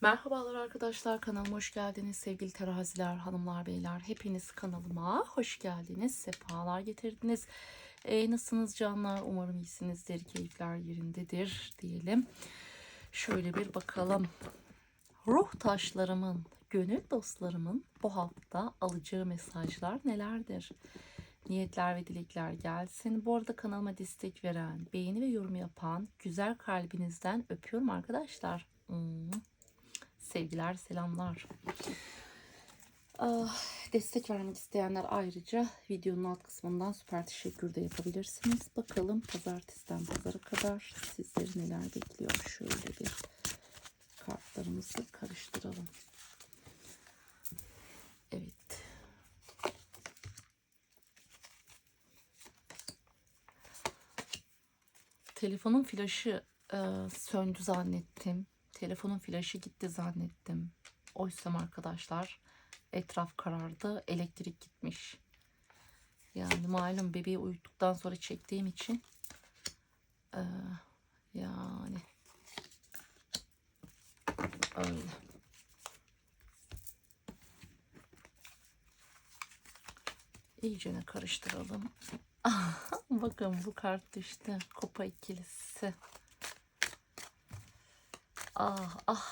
Merhabalar arkadaşlar kanalıma hoş geldiniz. Sevgili teraziler hanımlar beyler hepiniz kanalıma hoş geldiniz. Sefalar getirdiniz. Ee, nasılsınız canlar? Umarım iyisinizdir keyifler yerindedir diyelim. Şöyle bir bakalım. Ruh taşlarımın gönül dostlarımın bu hafta alacağı mesajlar nelerdir? Niyetler ve dilekler gelsin. Bu arada kanalıma destek veren, beğeni ve yorum yapan güzel kalbinizden öpüyorum arkadaşlar. Sevgiler, selamlar. Ah, destek vermek isteyenler ayrıca videonun alt kısmından süper teşekkür de yapabilirsiniz. Bakalım pazartesiden pazara kadar sizleri neler bekliyor. Şöyle bir kartlarımızı karıştıralım. Evet. Telefonun flaşı e, söndü zannettim. Telefonun flaşı gitti zannettim. Oysam arkadaşlar etraf karardı. Elektrik gitmiş. Yani malum bebeği uyuttuktan sonra çektiğim için e, yani öyle. İyicene karıştıralım. Bakın bu kart düştü. Kupa ikilisi. Ah ah.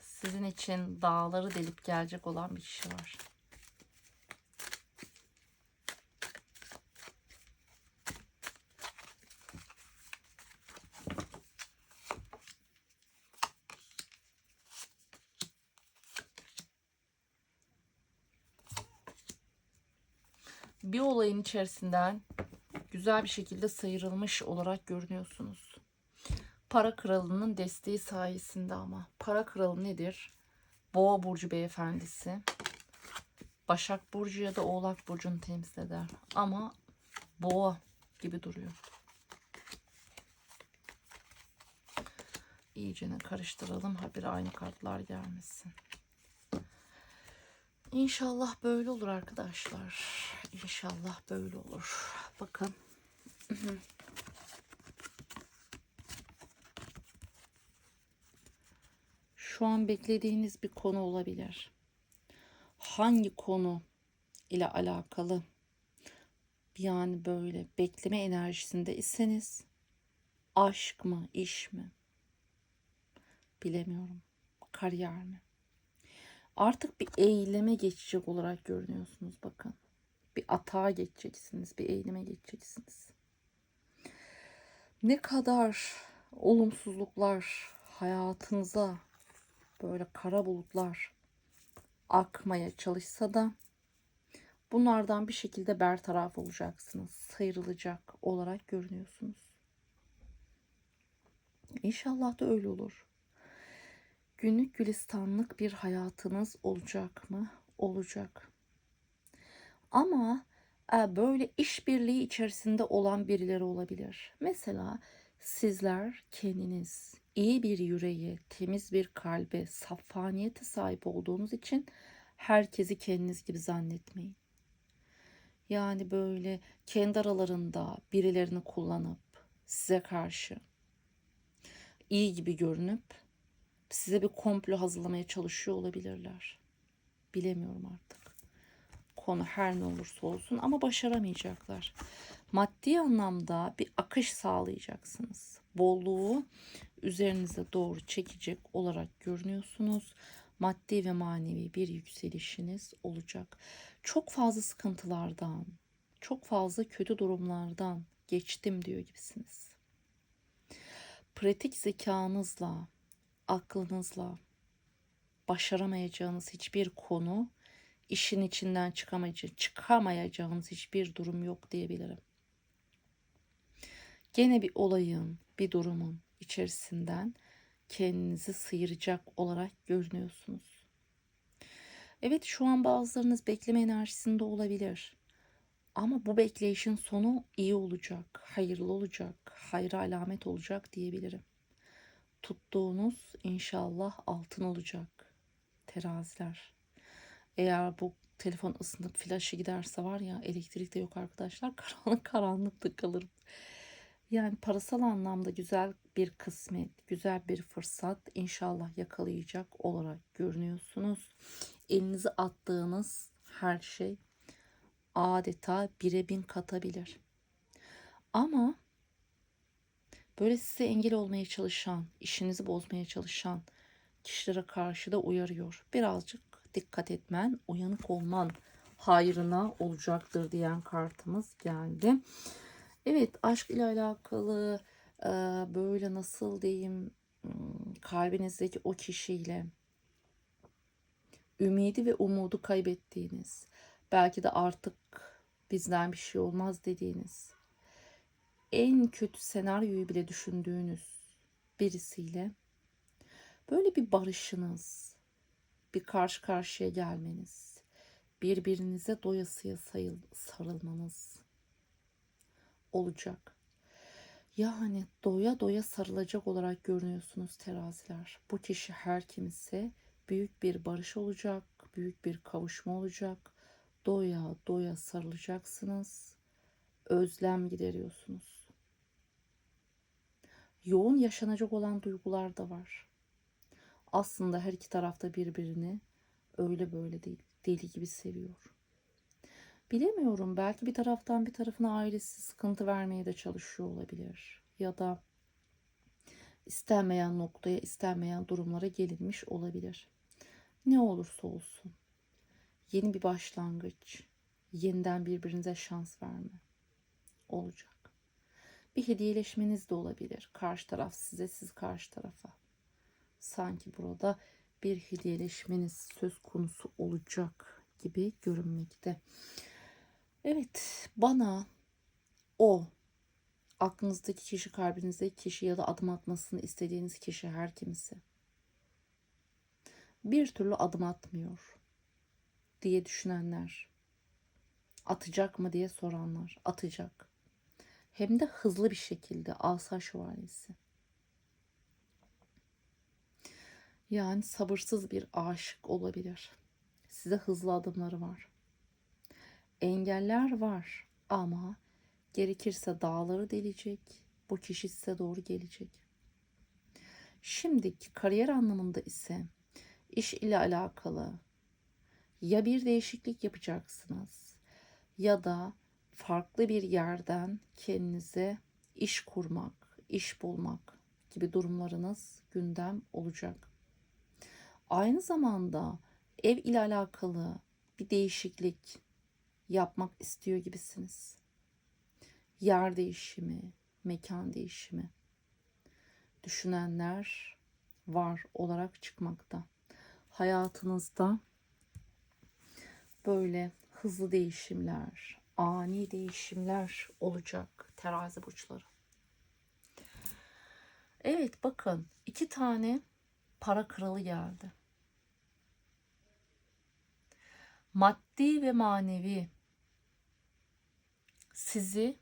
Sizin için dağları delip gelecek olan bir kişi var. Bir olayın içerisinden güzel bir şekilde sıyrılmış olarak görünüyorsunuz. Para kralının desteği sayesinde ama. Para kralı nedir? Boğa burcu beyefendisi. Başak burcu ya da Oğlak burcunu temsil eder. Ama boğa gibi duruyor. İyicene karıştıralım. Ha bir aynı kartlar gelmesin. İnşallah böyle olur arkadaşlar. İnşallah böyle olur. Bakın. Şu an beklediğiniz bir konu olabilir. Hangi konu ile alakalı? Yani böyle bekleme enerjisinde iseniz aşk mı, iş mi? Bilemiyorum. Kariyer mi? Artık bir eyleme geçecek olarak görünüyorsunuz bakın. Bir atağa geçeceksiniz, bir eyleme geçeceksiniz. Ne kadar olumsuzluklar hayatınıza böyle kara bulutlar akmaya çalışsa da bunlardan bir şekilde bertaraf olacaksınız. Sıyrılacak olarak görünüyorsunuz. İnşallah da öyle olur. Günlük gülistanlık bir hayatınız olacak mı? Olacak. Ama e, böyle işbirliği içerisinde olan birileri olabilir. Mesela sizler kendiniz iyi bir yüreğe, temiz bir kalbe, saffaniyete sahip olduğunuz için herkesi kendiniz gibi zannetmeyin. Yani böyle kendi aralarında birilerini kullanıp size karşı iyi gibi görünüp size bir komplo hazırlamaya çalışıyor olabilirler. Bilemiyorum artık. Konu her ne olursa olsun ama başaramayacaklar. Maddi anlamda bir akış sağlayacaksınız. Bolluğu üzerinize doğru çekecek olarak görünüyorsunuz. Maddi ve manevi bir yükselişiniz olacak. Çok fazla sıkıntılardan, çok fazla kötü durumlardan geçtim diyor gibisiniz. Pratik zekanızla, aklınızla başaramayacağınız hiçbir konu, işin içinden çıkamayacağınız, hiçbir durum yok diyebilirim. Gene bir olayın, bir durumun içerisinden kendinizi sıyıracak olarak görünüyorsunuz. Evet şu an bazılarınız bekleme enerjisinde olabilir. Ama bu bekleyişin sonu iyi olacak, hayırlı olacak, hayra alamet olacak diyebilirim. Tuttuğunuz inşallah altın olacak. Teraziler. Eğer bu telefon ısınıp flaşı giderse var ya elektrik de yok arkadaşlar. Karanlık karanlıkta kalırım. Yani parasal anlamda güzel bir kısmet, güzel bir fırsat inşallah yakalayacak olarak görünüyorsunuz. Elinize attığınız her şey adeta bire bin katabilir. Ama böyle size engel olmaya çalışan, işinizi bozmaya çalışan kişilere karşı da uyarıyor. Birazcık dikkat etmen, uyanık olman hayrına olacaktır diyen kartımız geldi. Evet aşk ile alakalı böyle nasıl diyeyim kalbinizdeki o kişiyle ümidi ve umudu kaybettiğiniz belki de artık bizden bir şey olmaz dediğiniz en kötü senaryoyu bile düşündüğünüz birisiyle böyle bir barışınız, bir karşı karşıya gelmeniz, birbirinize doyasıya sayıl, sarılmanız olacak. Yani doya doya sarılacak olarak görünüyorsunuz teraziler. Bu kişi her kimse büyük bir barış olacak, büyük bir kavuşma olacak. Doya doya sarılacaksınız. Özlem gideriyorsunuz. Yoğun yaşanacak olan duygular da var. Aslında her iki tarafta birbirini öyle böyle değil, deli gibi seviyor. Bilemiyorum belki bir taraftan bir tarafına ailesi sıkıntı vermeye de çalışıyor olabilir. Ya da istenmeyen noktaya, istenmeyen durumlara gelinmiş olabilir. Ne olursa olsun yeni bir başlangıç, yeniden birbirinize şans verme olacak. Bir hediyeleşmeniz de olabilir. Karşı taraf size, siz karşı tarafa. Sanki burada bir hediyeleşmeniz söz konusu olacak gibi görünmekte. Evet, bana o aklınızdaki kişi, kalbinizdeki kişi ya da adım atmasını istediğiniz kişi her kimse bir türlü adım atmıyor diye düşünenler, atacak mı diye soranlar, atacak. Hem de hızlı bir şekilde asa şövalyesi. Yani sabırsız bir aşık olabilir. Size hızlı adımları var. Engeller var ama gerekirse dağları delecek, bu kişi size doğru gelecek. Şimdiki kariyer anlamında ise iş ile alakalı ya bir değişiklik yapacaksınız ya da farklı bir yerden kendinize iş kurmak, iş bulmak gibi durumlarınız gündem olacak. Aynı zamanda ev ile alakalı bir değişiklik yapmak istiyor gibisiniz. Yer değişimi, mekan değişimi düşünenler var olarak çıkmakta. Hayatınızda böyle hızlı değişimler, ani değişimler olacak terazi burçları. Evet bakın iki tane para kralı geldi. Maddi ve manevi sizi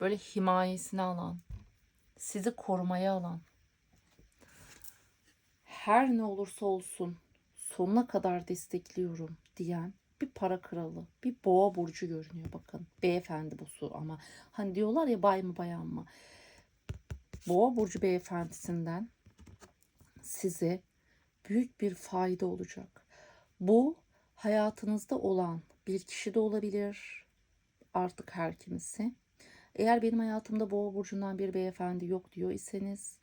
böyle himayesine alan, sizi korumaya alan, her ne olursa olsun sonuna kadar destekliyorum diyen bir para kralı, bir boğa burcu görünüyor bakın. Beyefendi bu su ama hani diyorlar ya bay mı bayan mı? Boğa burcu beyefendisinden size büyük bir fayda olacak. Bu hayatınızda olan bir kişi de olabilir. Artık her kimisi. Eğer benim hayatımda boğa burcundan bir beyefendi yok diyor iseniz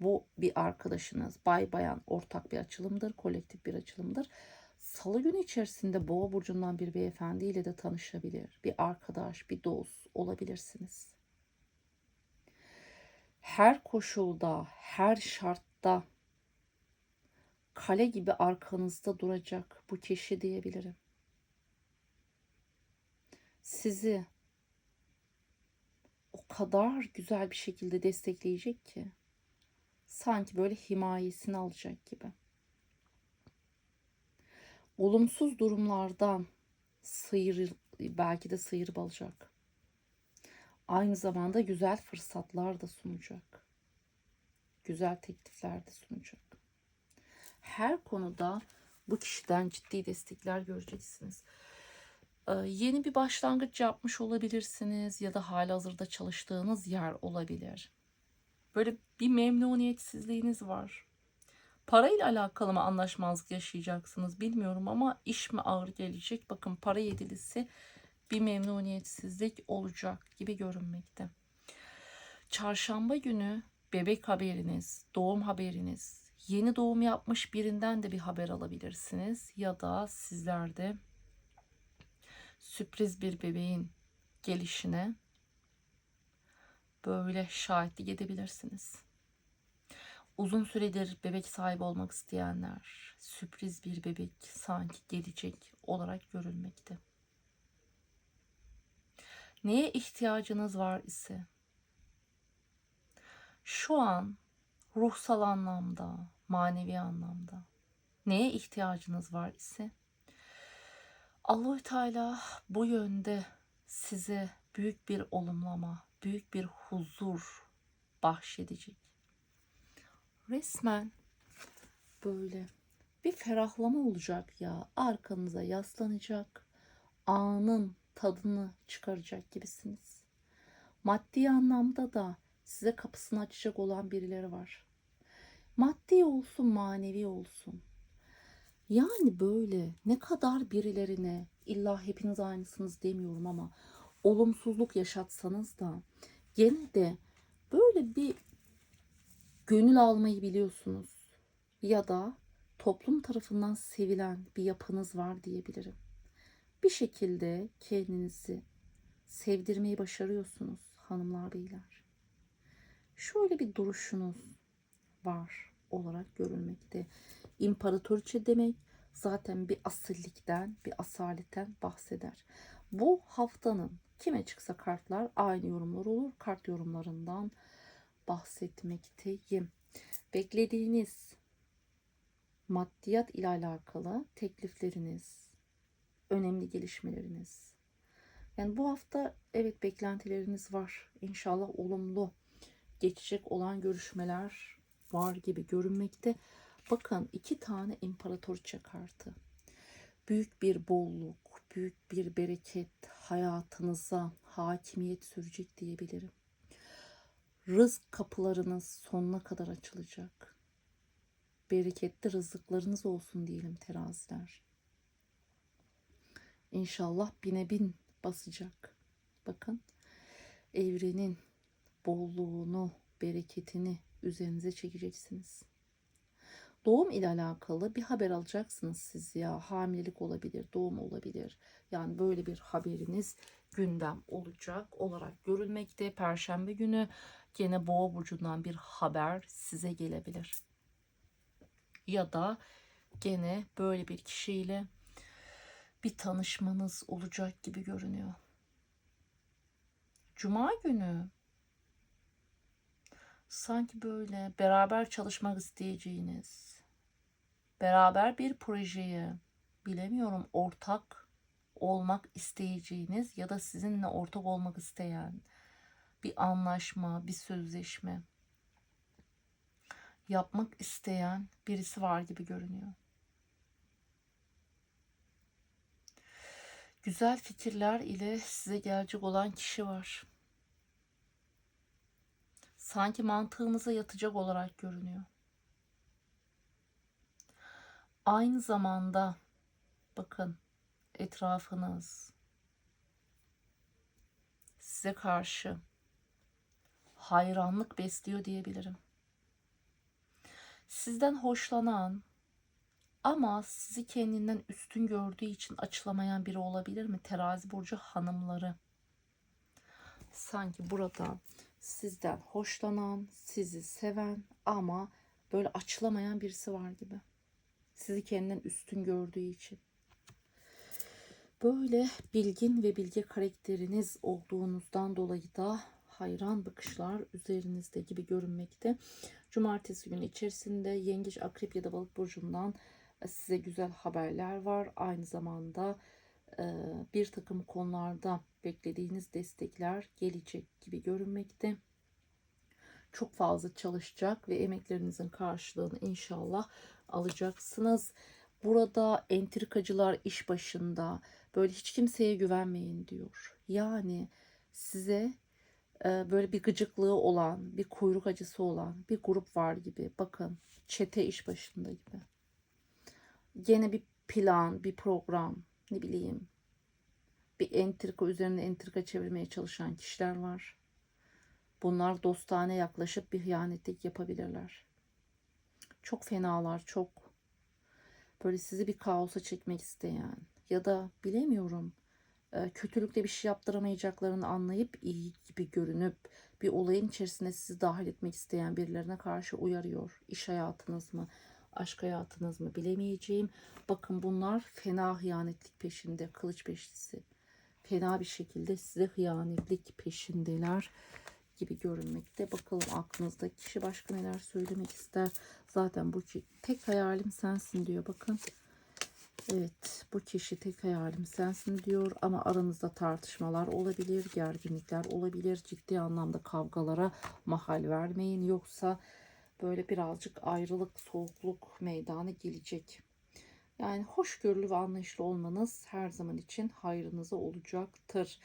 bu bir arkadaşınız, bay bayan ortak bir açılımdır, kolektif bir açılımdır. Salı günü içerisinde boğa burcundan bir beyefendi ile de tanışabilir. Bir arkadaş, bir dost olabilirsiniz. Her koşulda, her şartta kale gibi arkanızda duracak bu kişi diyebilirim. Sizi o kadar güzel bir şekilde destekleyecek ki sanki böyle himayesini alacak gibi. Olumsuz durumlardan sıyır belki de sıyırıp alacak. Aynı zamanda güzel fırsatlar da sunacak. Güzel teklifler de sunacak. Her konuda bu kişiden ciddi destekler göreceksiniz. Yeni bir başlangıç yapmış olabilirsiniz ya da hali hazırda çalıştığınız yer olabilir Böyle bir memnuniyetsizliğiniz var. Parayla alakalı mı anlaşmazlık yaşayacaksınız bilmiyorum ama iş mi ağır gelecek? Bakın para yedilisi bir memnuniyetsizlik olacak gibi görünmekte. Çarşamba günü bebek haberiniz, doğum haberiniz, yeni doğum yapmış birinden de bir haber alabilirsiniz ya da sizler de sürpriz bir bebeğin gelişine böyle şahitlik edebilirsiniz. Uzun süredir bebek sahibi olmak isteyenler sürpriz bir bebek sanki gelecek olarak görülmekte. Neye ihtiyacınız var ise şu an ruhsal anlamda, manevi anlamda neye ihtiyacınız var ise Allahü Teala bu yönde size büyük bir olumlama, büyük bir huzur bahşedecek. Resmen böyle bir ferahlama olacak ya. Arkanıza yaslanacak, anın tadını çıkaracak gibisiniz. Maddi anlamda da size kapısını açacak olan birileri var. Maddi olsun, manevi olsun. Yani böyle ne kadar birilerine illa hepiniz aynısınız demiyorum ama olumsuzluk yaşatsanız da gene de böyle bir gönül almayı biliyorsunuz ya da toplum tarafından sevilen bir yapınız var diyebilirim. Bir şekilde kendinizi sevdirmeyi başarıyorsunuz hanımlar beyler. Şöyle bir duruşunuz var olarak görülmekte. İmparatoriçe demek zaten bir asillikten, bir asaletten bahseder. Bu haftanın kime çıksa kartlar aynı yorumlar olur. Kart yorumlarından bahsetmekteyim. Beklediğiniz maddiyat ile alakalı teklifleriniz, önemli gelişmeleriniz. Yani bu hafta evet beklentileriniz var. İnşallah olumlu geçecek olan görüşmeler var gibi görünmekte. Bakın iki tane imparatoriçe kartı. Büyük bir bolluk, büyük bir bereket hayatınıza hakimiyet sürecek diyebilirim. Rızk kapılarınız sonuna kadar açılacak. Bereketli rızıklarınız olsun diyelim teraziler. İnşallah bine bin basacak. Bakın evrenin bolluğunu, bereketini üzerinize çekeceksiniz. Doğum ile alakalı bir haber alacaksınız siz ya. Hamilelik olabilir, doğum olabilir. Yani böyle bir haberiniz gündem olacak olarak görülmekte. Perşembe günü gene boğa burcundan bir haber size gelebilir. Ya da gene böyle bir kişiyle bir tanışmanız olacak gibi görünüyor. Cuma günü sanki böyle beraber çalışmak isteyeceğiniz, beraber bir projeyi bilemiyorum ortak olmak isteyeceğiniz ya da sizinle ortak olmak isteyen bir anlaşma, bir sözleşme yapmak isteyen birisi var gibi görünüyor. Güzel fikirler ile size gelecek olan kişi var sanki mantığınıza yatacak olarak görünüyor. Aynı zamanda bakın etrafınız size karşı hayranlık besliyor diyebilirim. Sizden hoşlanan ama sizi kendinden üstün gördüğü için açılamayan biri olabilir mi? Terazi burcu hanımları. Sanki burada sizden hoşlanan, sizi seven ama böyle açılamayan birisi var gibi. Sizi kendinden üstün gördüğü için. Böyle bilgin ve bilge karakteriniz olduğunuzdan dolayı da hayran bakışlar üzerinizde gibi görünmekte. Cumartesi günü içerisinde Yengeç, Akrep ya da Balık burcundan size güzel haberler var. Aynı zamanda bir takım konularda beklediğiniz destekler gelecek gibi görünmekte. Çok fazla çalışacak ve emeklerinizin karşılığını inşallah alacaksınız. Burada entrikacılar iş başında böyle hiç kimseye güvenmeyin diyor. Yani size e, böyle bir gıcıklığı olan, bir kuyruk acısı olan bir grup var gibi. Bakın çete iş başında gibi. Gene bir plan, bir program, ne bileyim. Bir entrika üzerine entrika çevirmeye çalışan kişiler var. Bunlar dostane yaklaşıp bir hıyanetlik yapabilirler. Çok fenalar, çok. Böyle sizi bir kaosa çekmek isteyen ya da bilemiyorum e, kötülükle bir şey yaptıramayacaklarını anlayıp iyi gibi görünüp bir olayın içerisine sizi dahil etmek isteyen birilerine karşı uyarıyor. İş hayatınız mı, aşk hayatınız mı bilemeyeceğim. Bakın bunlar fena hıyanetlik peşinde, kılıç beşlisi. Fena bir şekilde size hıyanetlik peşindeler gibi görünmekte. Bakalım aklınızdaki kişi başka neler söylemek ister. Zaten bu ki tek hayalim sensin diyor. Bakın. Evet bu kişi tek hayalim sensin diyor ama aranızda tartışmalar olabilir, gerginlikler olabilir. Ciddi anlamda kavgalara mahal vermeyin yoksa böyle birazcık ayrılık, soğukluk meydana gelecek. Yani hoşgörülü ve anlayışlı olmanız her zaman için hayrınıza olacaktır.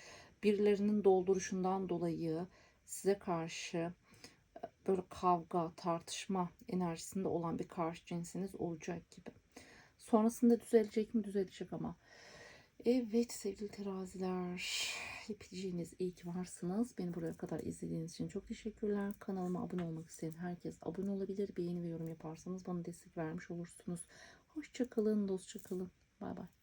Birilerinin dolduruşundan dolayı size karşı e, böyle kavga, tartışma enerjisinde olan bir karşı cinsiniz olacak gibi. Sonrasında düzelecek mi? Düzelecek ama. Evet sevgili teraziler. Hepiciniz iyi ki varsınız. Beni buraya kadar izlediğiniz için çok teşekkürler. Kanalıma abone olmak isteyen herkes abone olabilir. Beğeni ve yorum yaparsanız bana destek vermiş olursunuz. Hoşçakalın, dostça kalın. Bay bay.